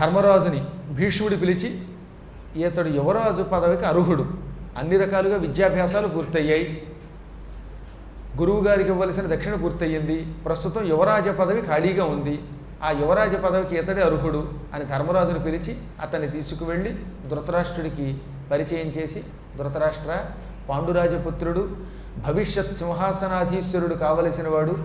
ధర్మరాజుని భీష్ముడు పిలిచి ఇతడు యువరాజు పదవికి అర్హుడు. అన్ని రకాలుగా విద్యాభ్యాసాలు పూర్తయ్యాయి. గురువు గారికి ఇవ్వవలసిన దక్షిణ పూర్తయింది ప్రస్తుతం యువరాజ పదవి ఖాళీగా ఉంది. ఆ యువరాజ పదవికి ఇతడే అర్హుడు అని ధర్మరాజును పిలిచి అతన్ని తీసుకువెళ్ళి ధృతరాష్ట్రుడికి పరిచయం చేసి ధృతరాష్ట్ర పాండురాజపుత్రుడు భవిష్యత్ సింహాసనాధీశ్వరుడు కావలసిన వాడు.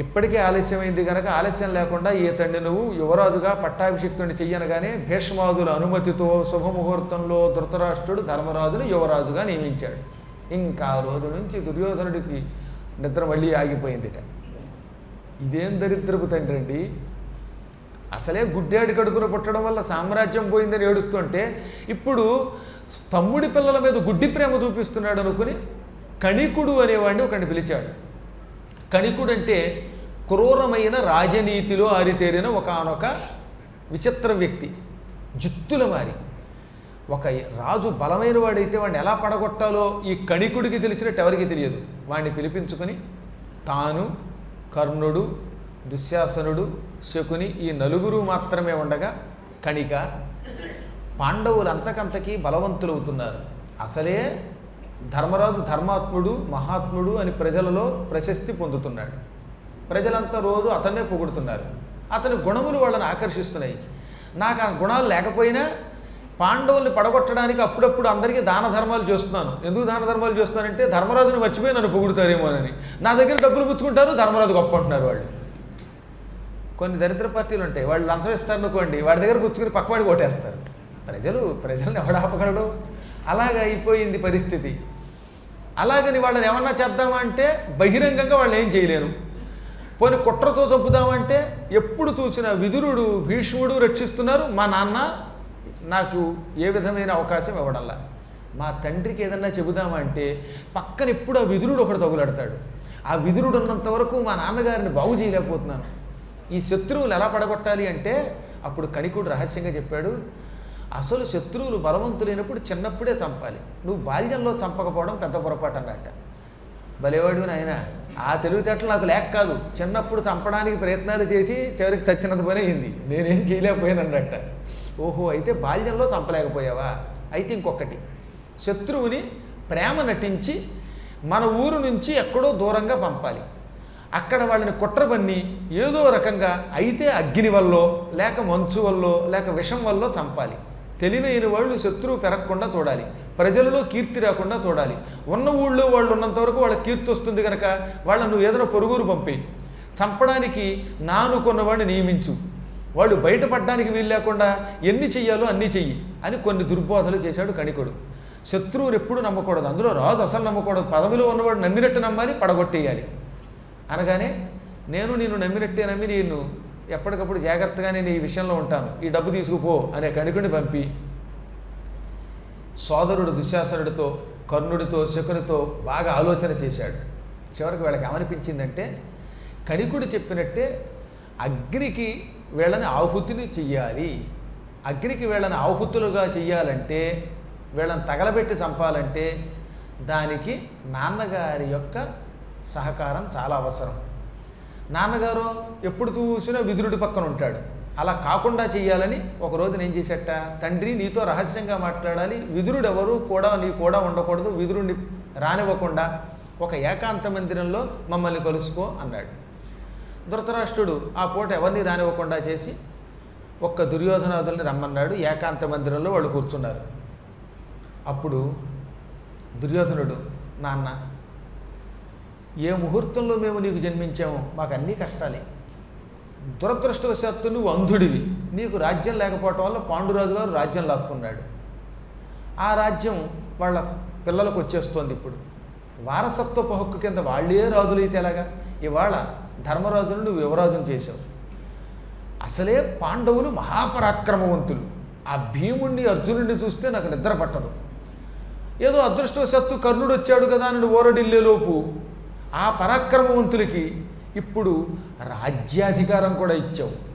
ఇప్పటికే ఆలస్యమైంది కనుక ఆలస్యం లేకుండా ఈతండి నువ్వు యువరాజుగా పట్టాభిషిక్తుని చెయ్యనగానే భీష్మాదుల అనుమతితో శుభముహూర్తంలో ధృతరాష్ట్రుడు ధర్మరాజును యువరాజుగా నియమించాడు. ఇంకా ఆ రోజు నుంచి దుర్యోధనుడికి నిద్ర మళ్ళీ ఆగిపోయిందిట. ఇదేం దరిద్రపు తండ్రి అండి? అసలే గుడ్డాడి కడుపున పుట్టడం వల్ల సామ్రాజ్యం పోయిందని ఏడుస్తుంటే ఇప్పుడు స్తమ్ముడి పిల్లల మీద గుడ్డి ప్రేమ చూపిస్తున్నాడు అనుకుని కణికుడు అనేవాడిని ఒకడిని పిలిచాడు. కణికుడు అంటే క్రూరమైన రాజనీతిలో ఆరితేరిన ఒకనొక విచిత్ర వ్యక్తి జుత్తుల మారి ఒక రాజు బలమైన వాడైతే వాడిని ఎలా పడగొట్టాలో ఈ కణికుడికి తెలిసినట్టు ఎవరికి తెలియదు. వాడిని పిలిపించుకొని తాను కర్ణుడు దుశ్శాసనుడు శకుని ఈ నలుగురు మాత్రమే ఉండగా కణిక పాండవులు అంతకంతకీ బలవంతులవుతున్నారు. అసలే ధర్మరాజు ధర్మాత్ముడు మహాత్ముడు అని ప్రజలలో ప్రశస్తి పొందుతున్నాడు. ప్రజలంతా రోజు అతన్నే పొగుడుతున్నారు. అతని గుణములు వాళ్ళని ఆకర్షిస్తున్నాయి. నాకు ఆ గుణాలు లేకపోయినా పాండవుల్ని పడగొట్టడానికి అప్పుడప్పుడు అందరికీ దాన ధర్మాలు చేస్తున్నాను. ఎందుకు దాన ధర్మాలు చేస్తున్నానంటే ధర్మరాజుని మర్చిపోయి నన్ను పొగుడుతారేమోనని నా దగ్గర డబ్బులు పుచ్చుకుంటారు ధర్మరాజు గొప్ప అంటున్నారు వాళ్ళు. కొన్ని దరిద్ర పార్టీలు ఉంటాయి. వాళ్ళు లంచం ఇస్తారు అనుకోండి వాడి దగ్గర పుచ్చుకుని పక్కవాడి కొట్టేస్తారు ప్రజలు ప్రజల్ని ఎవడ ఆపగలడు? అలాగ అయిపోయింది పరిస్థితి. అలాగని వాళ్ళని ఏమన్నా చేద్దామంటే బహిరంగంగా వాళ్ళు ఏం చేయలేరు పోని కుట్రతో చంపుదామంటే ఎప్పుడు చూసిన విదురుడు భీష్ముడు రక్షిస్తున్నారు. మా నాన్న నాకు ఏ విధమైన అవకాశం ఇవ్వడంలా మా తండ్రికి ఏదన్నా చెబుదామంటే పక్కన ఎప్పుడు ఆ విదురుడు ఒకడు తగులాడతాడు. ఆ విదురుడు ఉన్నంత వరకు మా నాన్నగారిని బాగు చేయలేకపోతున్నాను. ఈ శత్రువులు ఎలా పడగొట్టాలి అంటే అప్పుడు కణికుడు రహస్యంగా చెప్పాడు అసలు శత్రువులు బలవంతులైనప్పుడు చిన్నప్పుడే చంపాలి. నువ్వు బాల్యంలో చంపకపోవడం పెద్ద పొరపాటు అన్నట్ట. భలేవాడు నాయన. ఆ తెలివితేటలు నాకు లేక కాదు. చిన్నప్పుడు చంపడానికి ప్రయత్నాలు చేసి చివరికి చచ్చినంత పని అయింది. నేనేం చేయలేకపోయానన్నట్ట. ఓహో అయితే బాల్యంలో చంపలేకపోయావా? అయితే ఇంకొకటి. శత్రువుని ప్రేమ నటించి మన ఊరు నుంచి ఎక్కడో దూరంగా పంపాలి. అక్కడ వాళ్ళని కుట్ర పన్ని ఏదో రకంగా అయితే అగ్ని వల్లో లేక మంచు వల్లో లేక విషం వల్లో చంపాలి. తెలివైన వాళ్ళు శత్రువు పెరగకుండా చూడాలి. ప్రజలలో కీర్తి రాకుండా చూడాలి. ఉన్న ఊళ్ళో వాళ్ళు ఉన్నంత వరకు వాళ్ళ కీర్తి వస్తుంది కనుక వాళ్ళ నువ్వు ఏదైనా పొరుగురు పంపి. చంపడానికి నానుకున్నవాడిని నియమించు. వాళ్ళు బయటపడడానికి వీలు లేకుండా ఎన్ని చెయ్యాలో అన్నీ చెయ్యి అని కొన్ని దుర్బోధలు చేశాడు కణికుడు. శత్రువుని ఎప్పుడు నమ్మకూడదు. అందులో రాజు అసలు నమ్మకూడదు. పదవిలో ఉన్నవాడు నమ్మినట్టు నమ్మాలి పడగొట్టేయాలి. అనగానే నేను నిన్ను నమ్మినట్టే నమ్మి నేను ఎప్పటికప్పుడు జాగ్రత్తగా నేను ఈ విషయంలో ఉంటాను. ఈ డబ్బు తీసుకుపో అనే కణికుని పంపి సోదరుడు దుశ్శాసనుడితో కర్ణుడితో శకునితో బాగా ఆలోచన చేశాడు. చివరికి వీళ్ళకి ఏమనిపించిందంటే కణికుడు చెప్పినట్టే అగ్నికి వీళ్ళని ఆహుతిని చెయ్యాలి. అగ్నికి వీళ్ళని ఆహుతులుగా చెయ్యాలంటే వీళ్ళని తగలబెట్టి చంపాలంటే దానికి నాన్నగారి యొక్క సహకారం చాలా అవసరం. నాన్నగారు ఎప్పుడు చూసినా విదురుడి పక్కన ఉంటాడు. అలా కాకుండా చేయాలని ఒక రోజున ఏం చేసేట? తండ్రి నీతో రహస్యంగా మాట్లాడాలి. విదురుడు ఎవరు కూడా నీ కూడా ఉండకూడదు. విదురుడిని రానివ్వకుండా ఒక ఏకాంత మందిరంలో మమ్మల్ని కలుసుకో అన్నాడు. ధృతరాష్ట్రుడు ఆ పూట ఎవరిని రానివ్వకుండా చేసి ఒక్క దుర్యోధనాథుల్ని రమ్మన్నాడు. ఏకాంత మందిరంలో వాళ్ళు కూర్చున్నారు. అప్పుడు దుర్యోధనుడు నాన్న ఏ ముహూర్తంలో మేము నీకు జన్మించాము మాకు అన్నీ కష్టాలే. దురదృష్టవశాత్తు నువ్వు అంధుడివి. నీకు రాజ్యం లేకపోవటం వల్ల పాండురాజు గారు రాజ్యం లాక్కున్నాడు. ఆ రాజ్యం వాళ్ళ పిల్లలకు వచ్చేస్తోంది ఇప్పుడు. వారసత్వపు హక్కు కింద వాళ్ళే రాజులైతే ఎలాగా? ఇవాళ ధర్మరాజును నువ్వు యువరాజును చేశావు. అసలే పాండవులు మహాపరాక్రమవంతులు. ఆ భీముణ్ణి అర్జునుడిని చూస్తే నాకు నిద్ర పట్టదు. ఏదో అదృష్టవశాత్తు కర్ణుడు వచ్చాడు కదా అని ఓరడిల్లేలోపు. ఆ పరాక్రమవంతులకి ఇప్పుడు రాజ్యాధికారం కూడా ఇచ్చావు.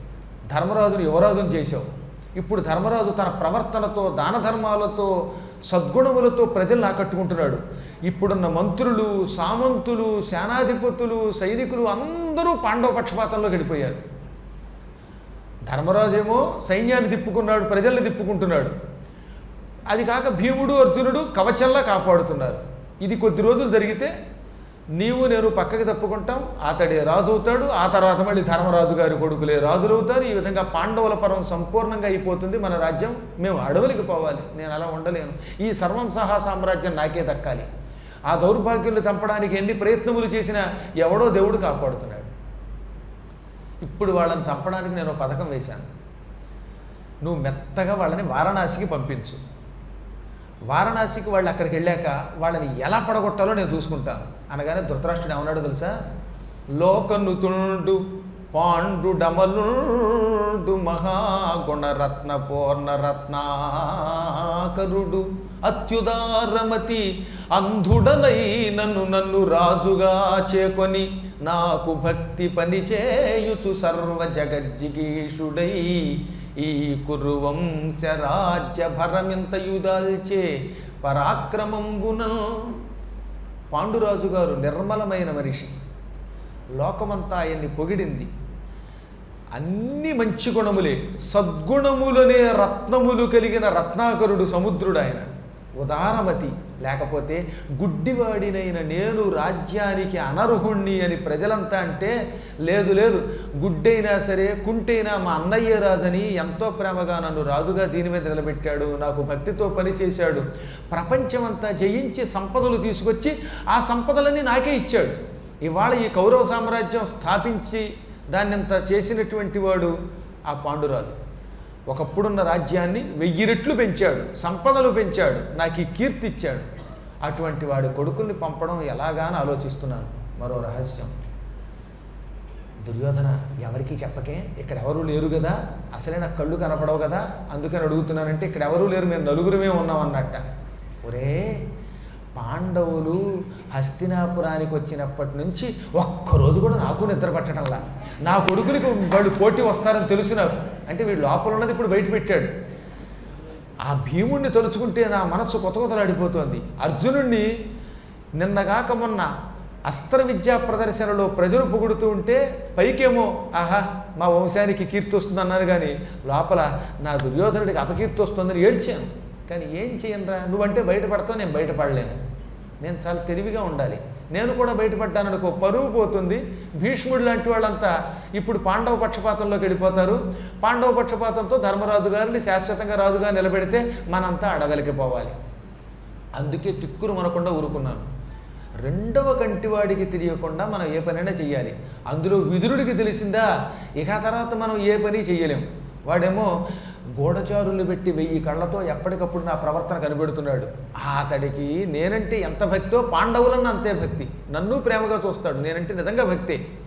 ధర్మరాజును యువరాజును చేశావు. ఇప్పుడు ధర్మరాజు తన ప్రవర్తనతో దాన ధర్మాలతో సద్గుణములతో ప్రజలను ఆకట్టుకుంటున్నాడు. ఇప్పుడున్న మంత్రులు సామంతులు సేనాధిపతులు సైనికులు అందరూ పాండవ పక్షపాతంలో గడిపోయారు. ధర్మరాజు ఏమో సైన్యాన్ని తిప్పుకున్నాడు ప్రజల్ని తిప్పుకుంటున్నాడు. అది కాక భీముడు అర్జునుడు కవచంలా కాపాడుతున్నారు. ఇది కొద్ది రోజులు జరిగితే నీవు నేను పక్కకి తప్పుకుంటాం అతడే రాజు అవుతాడు ఆ తర్వాత మళ్ళీ ధర్మరాజు గారి కొడుకులే రాజులు అవుతారు. ఈ విధంగా పాండవుల పరం సంపూర్ణంగా అయిపోతుంది. మన రాజ్యం మేము అడవులకి పోవాలి. నేను అలా ఉండలేను. ఈ సర్వం సహా సామ్రాజ్యం నాకే దక్కాలి. ఆ దౌర్భాగ్యులు చంపడానికి ఎన్ని ప్రయత్నములు చేసినా ఎవడో దేవుడు కాపాడుతున్నాడు. ఇప్పుడు వాళ్ళని చంపడానికి నేను ఒక పథకం వేశాను. నువ్వు మెత్తగా వాళ్ళని వారణాసికి పంపించు. వారణాసికి వాళ్ళు అక్కడికి వెళ్ళాక వాళ్ళని ఎలా పడగొట్టాలో నేను చూసుకుంటాను. అనగానే ధృతరాష్ట్రుడు ఏమన్నాడు తెలుసా? లోకనుతుండు పాండు డమలుండు మహాగుణరత్న పూర్ణరత్నాకరుడు అత్యుదారమతి అంధుడనైనను నన్ను రాజుగా చేకొని నాకు భక్తి పని చేయుచు సర్వ జగజ్జిగీషుడై ఈ కురువంశ రాజ్య పరాక్రమం పరాక్రమంబునల్. పాండురాజు గారు నిర్మలమైన మనిషి. లోకమంతా ఆయన్ని పొగిడింది. అన్ని మంచి గుణములే. సద్గుణములనే రత్నములు కలిగిన రత్నాకరుడు సముద్రుడు ఆయన. ఉదారమతి. లేకపోతే గుడ్డివాడినైన నేను రాజ్యానికి అనర్హుణ్ణి అని ప్రజలంతా అంటే లేదు లేదు. గుడ్డైనా సరే కుంటైనా మా అన్నయ్య రాజని ఎంతో ప్రేమగా నన్ను రాజుగా దీని మీద నిలబెట్టాడు నాకు భక్తితో పనిచేశాడు ప్రపంచమంతా జయించి సంపదలు తీసుకొచ్చి ఆ సంపదలన్నీ నాకే ఇచ్చాడు. ఇవాళ ఈ కౌరవ సామ్రాజ్యం స్థాపించి దాన్నంత చేసినటువంటి వాడు ఆ పాండురాజు. ఒకప్పుడున్న రాజ్యాన్ని వెయ్యి రెట్లు పెంచాడు సంపదలు పెంచాడు నాకు ఈ కీర్తి ఇచ్చాడు. అటువంటి వాడి కొడుకుల్ని పంపడం ఎలాగానో ఆలోచిస్తున్నాను. మరో రహస్యం. దుర్యోధన ఎవరికీ చెప్పకే ఇక్కడ ఎవరూ లేరు కదా అసలే నాకు కళ్ళు కనపడవు కదా అందుకని అడుగుతున్నానంటే ఇక్కడ ఎవరూ లేరు మేము నలుగురమే ఉన్నాం అన్నట్ట ఒరే పాండవులు హస్తినాపురానికి వచ్చినప్పటి నుంచి ఒక్కరోజు కూడా నాకు నిద్ర పట్టడంలా. నా కొడుకులకి వాళ్ళు పోటీ వస్తారని తెలుసు నాకు అంటే వీడు లోపల ఉన్నది ఇప్పుడు బయట పెట్టాడు. ఆ భీముణ్ణి తలుచుకుంటే నా మనస్సు కొత్త కొత్తలాడిపోతుంది. అర్జునుణ్ణి నిన్నగాక మొన్న అస్త్ర విద్యా ప్రదర్శనలో ప్రజలు పొగుడుతూ ఉంటే పైకేమో ఆహా మా వంశానికి కీర్తి వస్తుంది అన్నారు కానీ లోపల నా దుర్యోధనుడికి అపకీర్తి వస్తుందని ఏడ్చాను. కానీ ఏం చేయనురా? నువ్వంటే బయటపడతావు నేను బయటపడలేను. నేను చాలా తెలివిగా ఉండాలి. నేను కూడా బయటపడ్డాననుకో పరువు పోతుంది. భీష్ముడు లాంటి వాళ్ళంతా ఇప్పుడు పాండవ పక్షపాతంలోకి వెళ్ళిపోతారు. పాండవ పక్షపాతంతో ధర్మరాజు గారిని శాశ్వతంగా రాజుగా నిలబెడితే మనంతా అడగలికి పోవాలి. అందుకే తిక్కురు మనకుండా ఊరుకున్నాను. రెండవ కంటివాడికి తెలియకుండా మనం ఏ పనైనా చెయ్యాలి. అందులో విదురుడికి తెలిసిందా? ఇక తర్వాత మనం ఏ పని చెయ్యలేం. వాడేమో గూఢచారులు పెట్టి వెయ్యి కళ్ళతో ఎప్పటికప్పుడు నా ప్రవర్తన కనిపెడుతున్నాడు. అతడికి నేనంటే ఎంత భక్తో పాండవులన్న అంతే భక్తి. నన్ను ప్రేమగా చూస్తాడు. నేనంటే నిజంగా భక్తే.